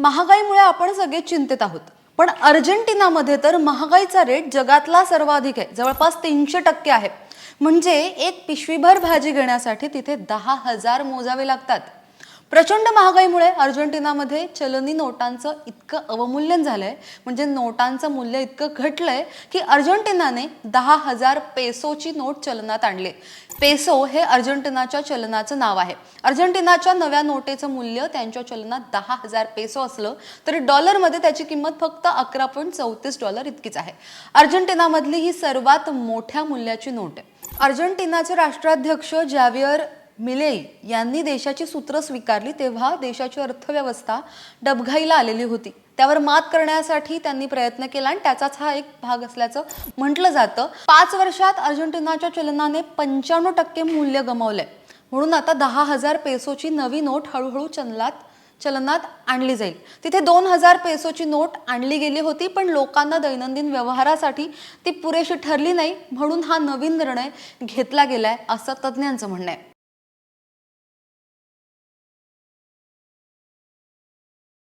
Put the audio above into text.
महागाईमुळे आपण सगळे चिंतेत आहोत. पण अर्जेंटिनामध्ये तर महागाईचा रेट जगातला सर्वाधिक आहे. जवळपास तीनशे टक्के आहे. म्हणजे एक पिशवीभर भाजी घेण्यासाठी तिथे दहा हजार मोजावे लागतात. प्रचंड महागाईमुळे अर्जेंटिनामध्ये चलनी नोटांचं इतकं अवमूल्यन झालंय. म्हणजे नोटांचं मूल्य इतकं घटलंय की अर्जेंटिनाने दहा हजार पेसोची नोट चलनात आणले. पेसो हे अर्जेंटिनाच्या चलनाचं नाव आहे. अर्जेंटिनाच्या नव्या नोटेचं मूल्य त्यांच्या चलनात दहा हजार पेसो असलं तरी डॉलरमध्ये त्याची किंमत फक्त अकरा पॉईंट चौतीस डॉलर इतकीच आहे. अर्जेंटिनामधली ही सर्वात मोठ्या मूल्याची नोट आहे. अर्जेंटिनाचे राष्ट्राध्यक्ष जॅवियर मिलेई यांनी देशाची सूत्र स्वीकारली तेव्हा देशाची अर्थव्यवस्था डबघाईला आलेली होती. त्यावर मात करण्यासाठी त्यांनी प्रयत्न केला आणि त्याचाच हा एक भाग असल्याचं म्हटलं जातं. पाच वर्षात अर्जेंटिनाच्या चलनाने पंच्याण्णव टक्के मूल्य गमावलंय. म्हणून आता दहा हजार पेसोची नवी नोट हळूहळू चलनात चलनात आणली जाईल. तिथे दोन हजार पेसोची नोट आणली गेली होती पण लोकांना दैनंदिन व्यवहारासाठी ती पुरेशी ठरली नाही म्हणून हा नवीन निर्णय घेतला गेलाय असं तज्ज्ञांचं म्हणणं आहे.